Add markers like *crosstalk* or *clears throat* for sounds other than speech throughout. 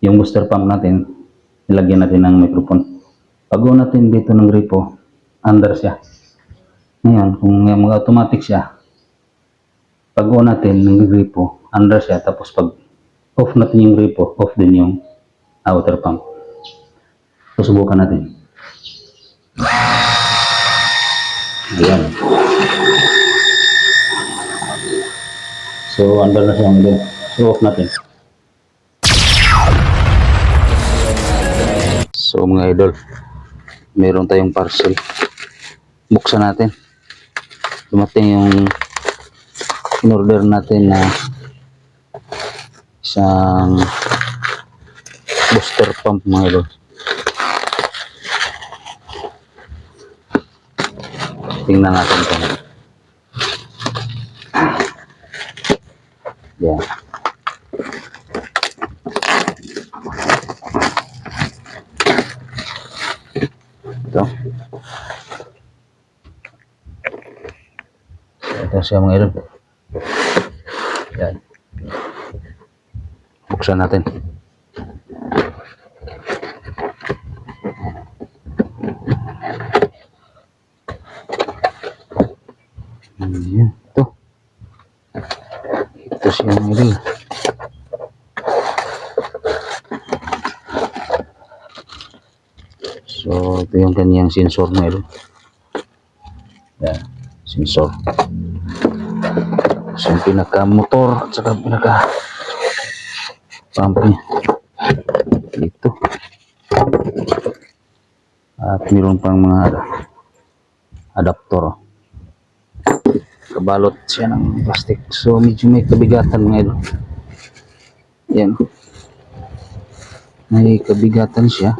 yung booster pump natin, nilagyan natin ng microphone. Pag natin dito ng gripo, under siya. Ngayon, kung may mga automatic siya, pag natin ng gripo, under siya, tapos pag off natin yung gripo, off din yung outer pump. Susubukan natin. Ayan. So, under na siya. So, off natin. So, mga idol, meron tayong parcel. Buksan natin. Dumating yung in-order natin na isang booster pump mga idol. Tingnan natin ito. Yan. Siya mga idol. Yan. Buksan natin. Ayan. Ito. Ito siya mga idol. So, ito yung kanyang sensor mga idol. Yan. Sensor. Yung pinaka-motor at saka pinaka pump niya. Dito. At meron pang mga adaptor. Kabalot siya ng plastic. So, medyo may kabigatan mga idol. Yan. May kabigatan siya.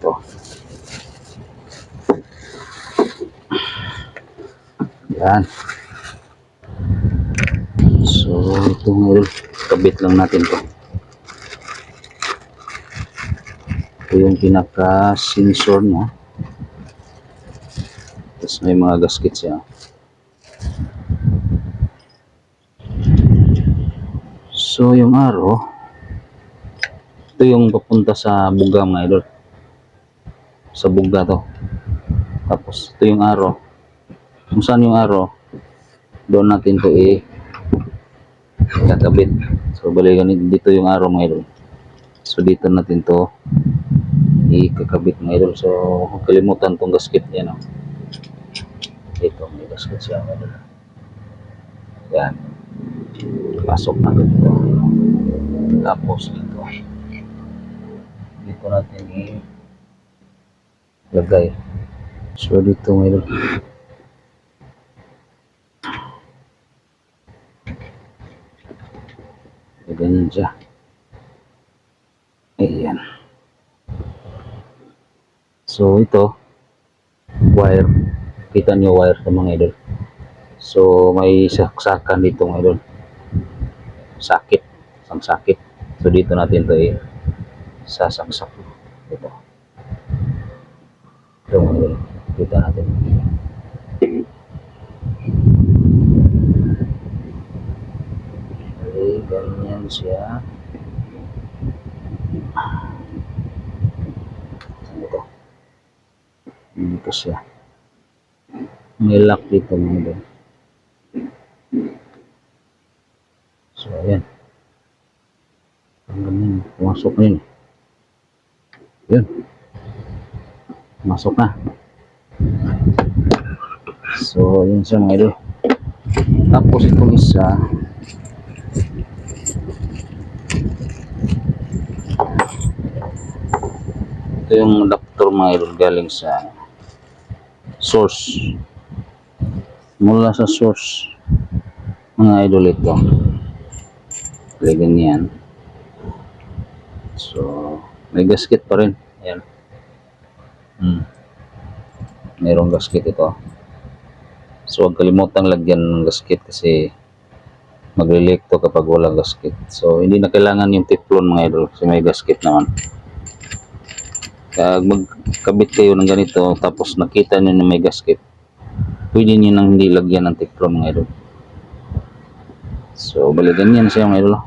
Ito. Yan. So, ito ngayon, kabit lang natin to. Ito yung pinaka-sensor niya. Tapos may mga gasket siya. So, yung araw, ito yung papunta sa buga mga idol. Sa buga to. Tapos, ito yung araw. Kung saan yung araw, doon natin to i kakabit. So, balikan dito yung araw mga idol. So, dito natin to ikakabit mga idol. So, huwag kalimutan tong gasket yan. Oh. Dito, may gasket siya mga idol. Yan. Pasok natin ito. Tapos dito. Dito natin i-lagay. So, dito mga idol. So, ganyan siya. Ayan. So, ito, wire. Kita nyo wire sa mga idol. So, may saksakan dito mga idol. Sakit. Isang sakit. So, dito natin ito eh, sasaksak. Ito. Ito mga idol. Kita natin. Ganyan siya. Saan ito? Siya. May lock dito mga idol. So, ayan. Ang ganyan. Pumasok na yun. Pumasok na. So, yun siya mga idol. Tapos itong isa, ito yung adapter mga idol galing sa source. Mula sa source mga idol ito. Kaya ganyan so may gasket pa rin. Ayan. Hmm. mayroong gasket ito. So huwag kalimutang lagyan ng gasket kasi magle-leak to kapag walang gasket. So hindi na kailangan yung teflon mga idol kasi may gasket naman Kaya magkabit kayo ng ganito tapos nakita nyo na may gasket, pwede nyo nang hindi lagyan ng teflon mga idol. So, bali ganyan siya mga idol.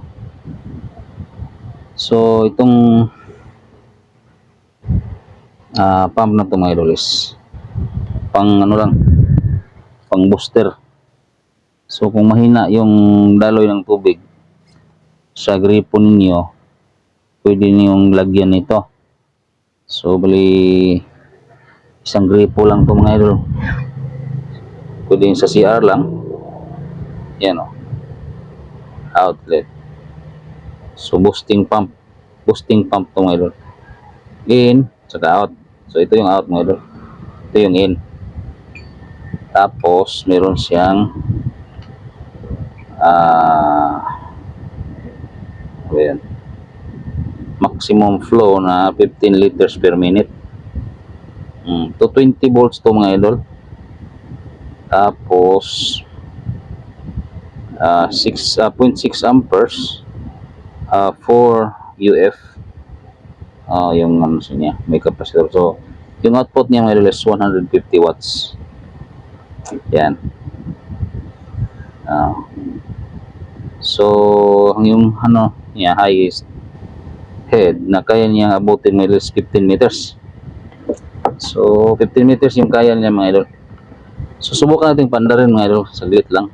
So, itong ah pump na to mga idol is pang ano lang, pang booster. So, kung mahina yung daloy ng tubig sa gripo ninyo, pwede niyong lagyan nito. So, bali isang gripo lang to mga idol. Pwede sa CR lang. Yan o. Outlet. So, boosting pump. Boosting pump to mga idol. In, saka out. So, ito yung out mga idol. Ito yung in. Tapos, meron siyang ah ano ba yan? Maximum flow na 15 liters per minute. Mm, to 20 volts to mga idol. Tapos ah 6 ah, 0.6 amperes ah 4 UF ah yung ano sa niya, may capacitor. So, yung output niya mga idol is 150 watts. Yan. Ah. so, yung ano niya highest head na kaya niyang abutin is 15 meters. So, 15 meters yung kaya niya mga idol. So, subukan natin pandarin mga idol. Saglit lang.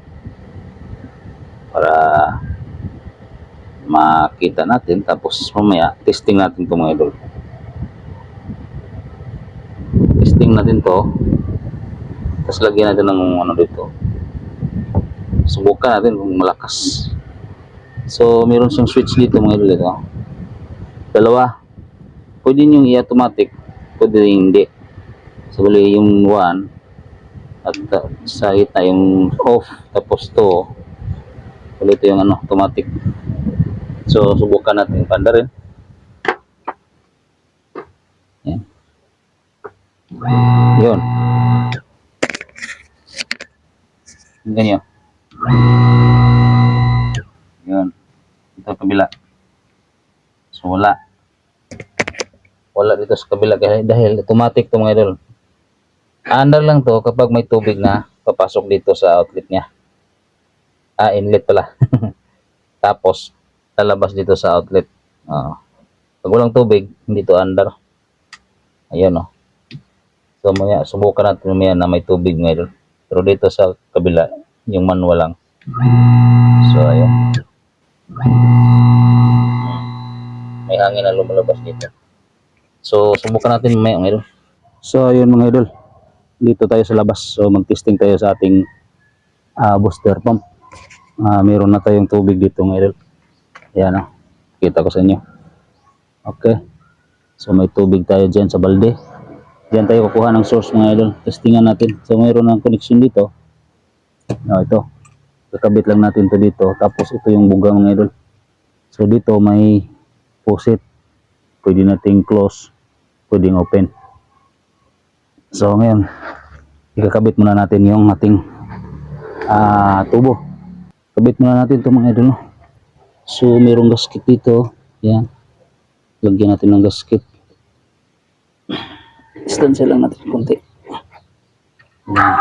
Para makita natin. Tapos mamaya, testing natin to mga idol. Testing natin to. Tapos lagyan natin ng ano dito. Subukan natin kung malakas. So, meron siyang switch dito mga idol dito. Dalawa. Pwede nyo i-automatic. Pwede rin hindi. So, bali yung 1 at uh, sa gitna yung off tapos to bali ito yung ano, automatic. So, subukan natin panda rin. Yan. Yun. Ganyan. Yun. Ito kabila. So, wala. Wala dito sa kabila dahil automatic to mga idol. Under lang to kapag may tubig na papasok dito sa outlet niya. Ah, inlet pala. *laughs* Tapos, lalabas dito sa outlet. Oo. Pag walang tubig, hindi to under. Ayan o. So, maya, subukan natin mamaya na may tubig idol. Pero dito sa kabila, yung manual lang. So, ayun. May hangin na lumalabas dito. So, subukan natin mamaya mga idol. So, ayun mga idol. Dito tayo sa labas. So, mag-testing tayo sa ating ah, booster pump. Ah, meron na tayong tubig dito mga idol. Ayan o. Kita ko sa inyo. Okay. So, may tubig tayo dyan sa balde. Diyan tayo kukuha ng source mga idol. Testingan natin. So, mayroon ng connection dito. No, ito. Kakabit lang natin to dito. Tapos, ito yung bugang mga idol. So, dito may faucet. Pwede nating close. Pwedeng open. So, ngayon, ikakabit muna natin yung ating ah tubo. Kabit muna natin ito mga idol. no? So, mayroong gasket dito. Yan. Lagyan natin ng gasket. Distansya lang natin konti. Yan.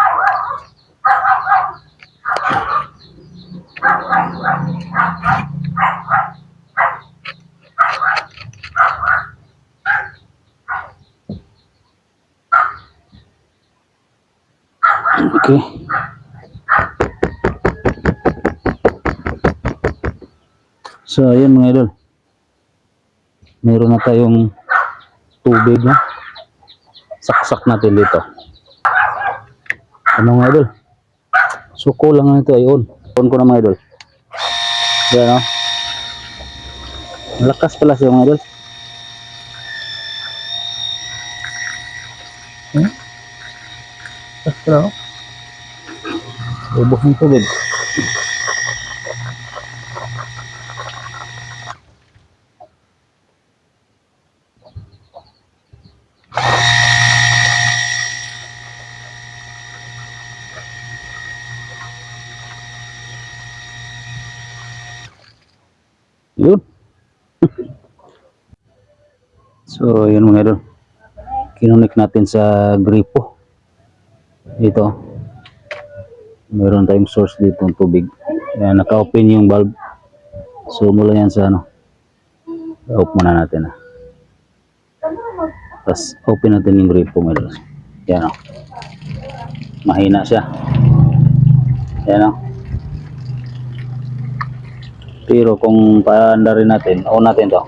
Okay. So, ayun mga idol. Meron na tayong tubig na. Saksak natin dito. Ano mga idol? Suko lang na ito ay on. Ko na mga idol. Yan o. Lakas pala siya mga idol. Hmm? Lakas pala. Ubos ng tubig. Yun. *laughs* so, yun mga idol. Kinunik natin sa gripo. Dito. Meron tayong source dito ng tubig. Yan, naka-open yung bulb. So, mula yan sa ano. Off muna natin ah. Tapos, open natin yung gripo idol. Yan o. Mahina siya. Yan o. Pero kung paanda rin natin, on natin to.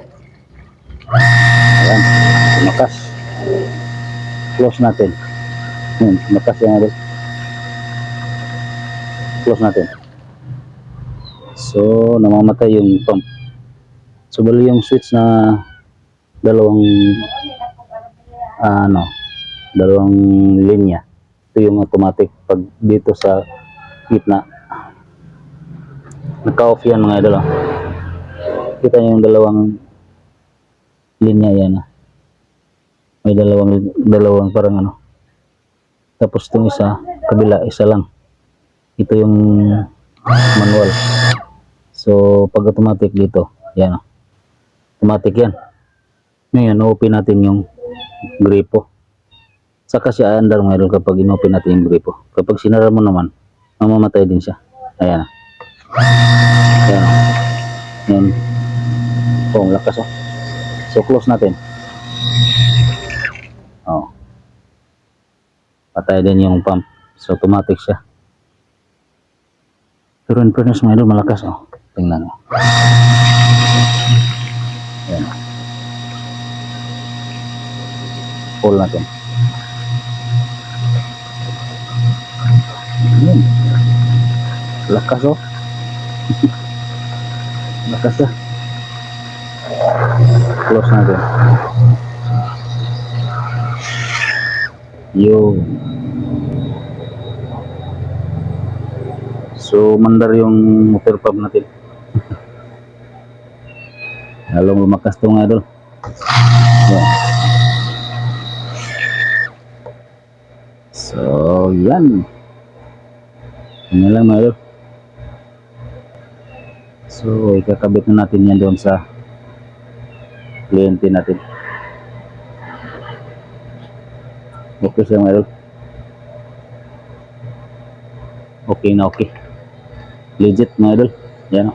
Ayan, tumakas. Close natin. Yan, tumakas yan idol. Close natin. So, namamatay yung pump. So, bali yung switch na dalawang ah, ano, dalawang linya. Ito yung automatic pag dito sa gitna. Naka-off yan mga idol. oh. Kita yung dalawang linya yan. ah. May dalawang dalawang parang ano. Tapos itong isa, kabila, isa lang. Ito yung manual. So, pag automatic dito, yan. oh. Automatic yan. Ngayon, open natin yung gripo. Saka siya andar idol kapag inopen natin yung gripo. Kapag sinara mo naman, mamamatay din siya. Ayan. Ayan. Ayan. Oh, ang lakas oh. So, close natin. Oh. Patay din yung pump. So, automatic siya. Pero in fairness mga malakas oh. Tingnan mo. Ayan. Pull natin. Ayan. Lakas oh. *laughs* Lakas ah. Close natin. Yo. So, mandar yung motor pump natin. Lalong lumakas to mga idol. Yan. So, yan. Yan lang. So, ikakabit na natin yan doon sa kliyente natin. Okay siya mga. Okay na okay. Legit mga idol. Yan.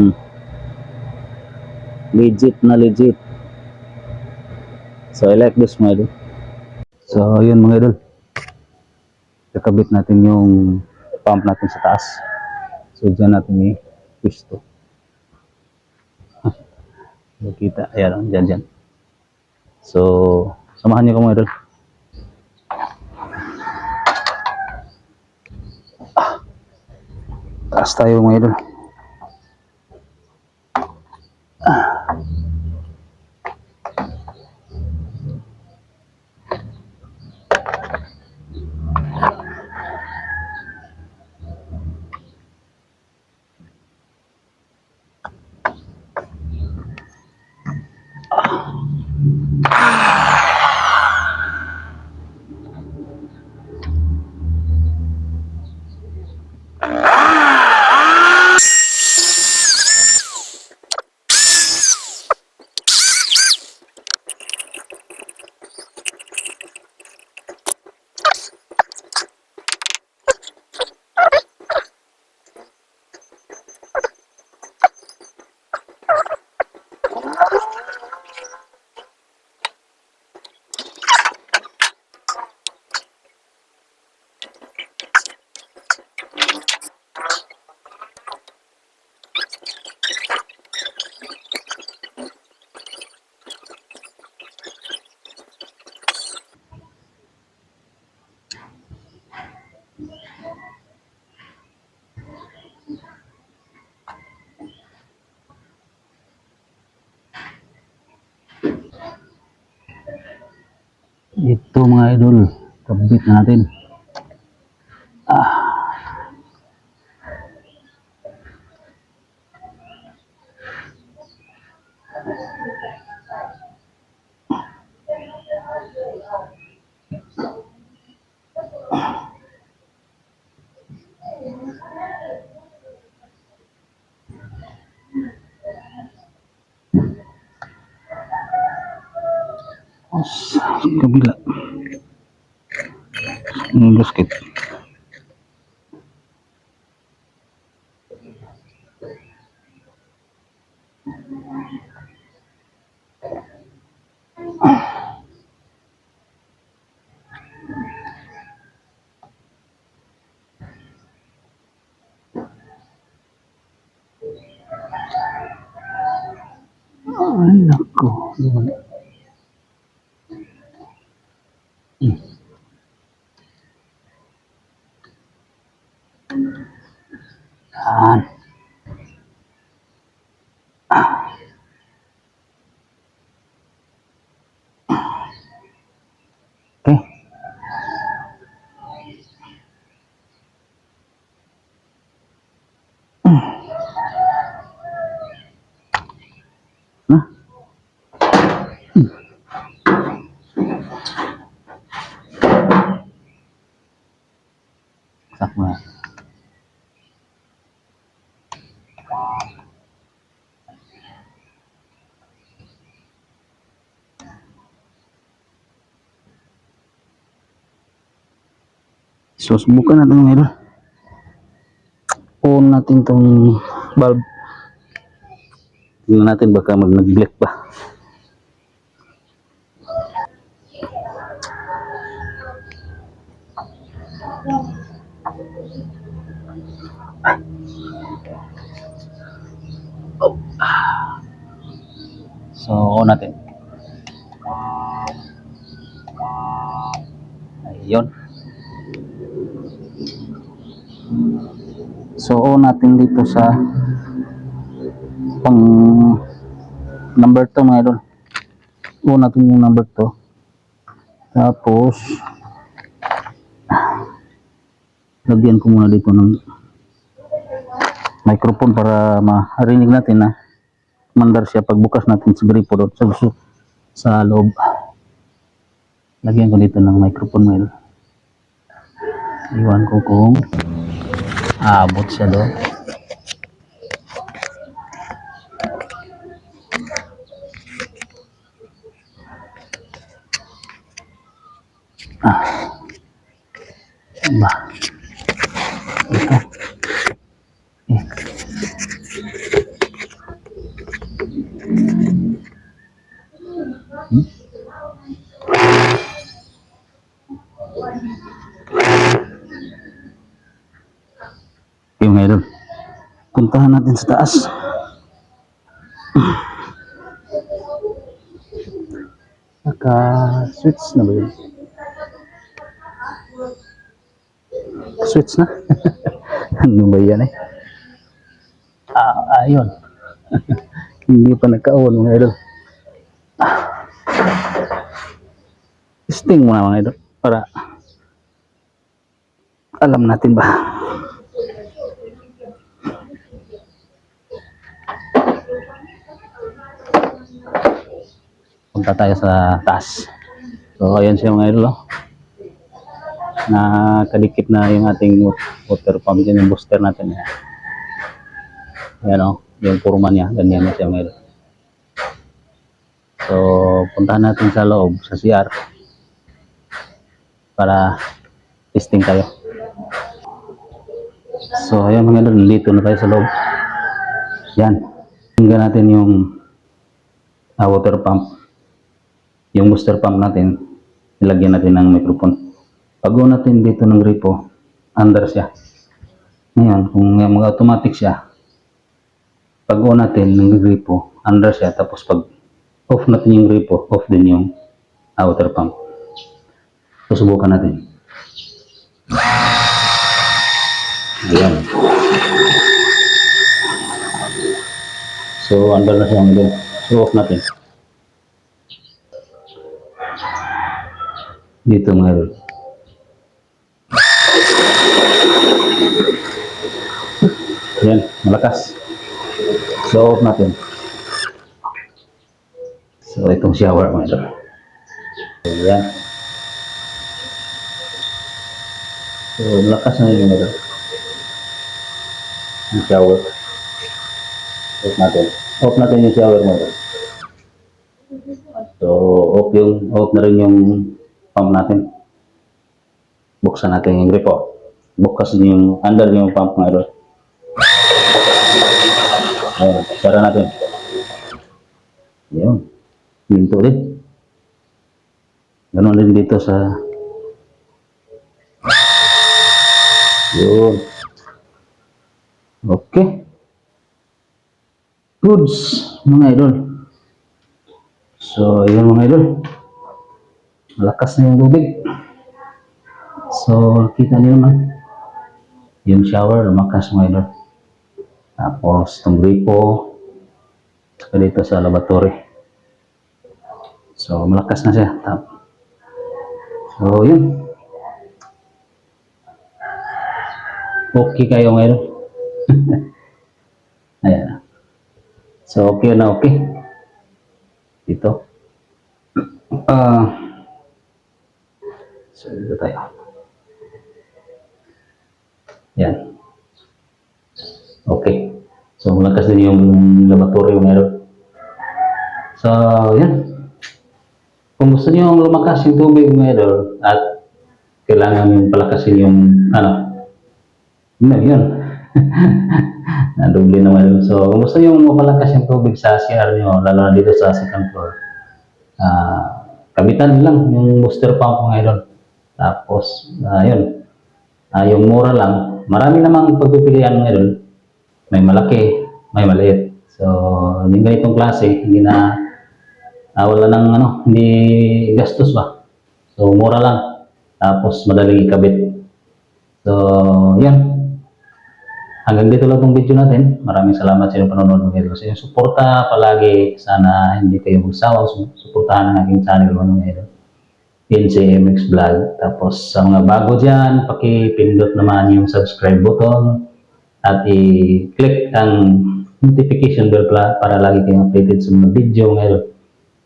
Hmm. Legit na legit. So I like this mga idol. So yun mga idol. Kakabit natin yung pump natin sa taas. So dyan natin i-twist to. *laughs* Makita. Ayan. Dyan dyan. So samahan niyo ko mga idol. Tayo mga idol. Ito mga idol, kabit na natin. Sa kabila ng basket. Ah, Ay, naku. So, subukan natin meron. On natin tong bulb. Tingnan natin baka mag nag-black pa. Oh. So, on natin. Ayun. So, on natin dito sa pang number 2 mga idol. On natin yung number 2. Tapos, lagyan ko muna dito ng microphone para marinig natin na mandar siya pagbukas natin sa gripo doon sa, sa, loob. Lagyan ko dito ng microphone mga idol. Iwan ko kung aabot siya doon. Ah. Ba. Ito. Puntahan natin sa taas. Naka-switch na ba yun? Switch na? *laughs* ano ba yan eh? Ah, ayun. *laughs* Hindi pa nagka-on mga idol. Testing muna mga idol para alam natin ba punta tayo sa taas so ayan siya mga idol oh. nakadikit na yung ating water pump dyan yung booster natin yan ayan oh. Yung purma niya ganyan na siya mga idol. So puntahan natin sa loob sa CR para testing tayo so ayan mga idol nandito na tayo sa loob. Yan tingnan natin yung ah, water pump yung booster pump natin, nilagyan natin ng microphone. Pag natin dito ng gripo, under siya. Ngayon, kung may mga automatic siya, pag natin ng gripo, under siya. Tapos pag off natin yung gripo, off din yung water pump. Susubukan natin. Ayan. So, under na siya. So, off natin. Dito idol. Yan, malakas. So, off natin. So, itong shower mga idol. Yan. So, malakas na yun mga. Yung shower. Off natin. Off natin yung shower mga idol. So, off yung, off na rin yung pump natin. Buksan natin yung gripo. Bukas din yung under yung pump ng idol. Sara natin. Yun. Pinto din. Ganon din dito sa... Yun. Okay. Goods, mga idol. So, yun mga idol. Malakas na yung tubig. So, kita niyo naman. Yung shower, lumakas mga idol. Tapos, itong gripo. Saka dito sa laboratory. So, malakas na siya. Tap. So, yun. Okay kayo ngayon. *laughs* Ayan. So, okay na okay. Dito. *clears throat* Ah. So, dito tayo. Yan. Okay. So, malakas din yung laboratory meron. So, yan. Kung gusto niyo lumakas yung tubig meron at kailangan yung palakasin yung ano, yun, yun. *laughs* Nadoble naman yun. So, kung gusto niyo mapalakas yung tubig sa CR niyo, lalo na dito sa second floor, ah, kabitan lang yung booster pump ng idol. Tapos, ah, yun, Ah, yung mura lang, marami namang pagpipilian ng idol. May malaki, may maliit. So, yung ganitong klase, hindi na, ah, wala nang ano, hindi gastos ba? So, mura lang. Tapos, madaling ikabit. So, yan. Hanggang dito lang itong video natin. Maraming salamat sa inyong panonood ng video. Sa inyong suporta palagi, sana hindi kayo magsawa. Su- Suportahan ang aking channel mga idol. NCMX Vlog. Tapos sa mga bago dyan, pakipindot naman yung subscribe button at i-click ang notification bell para lagi kayong updated sa mga video ngayon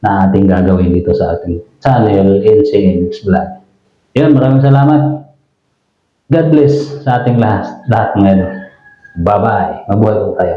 na ating gagawin dito sa ating channel NCMX Vlog. Yan, maraming salamat. God bless sa ating lahat, lahat ngayon. Bye-bye. Mabuhay po tayo.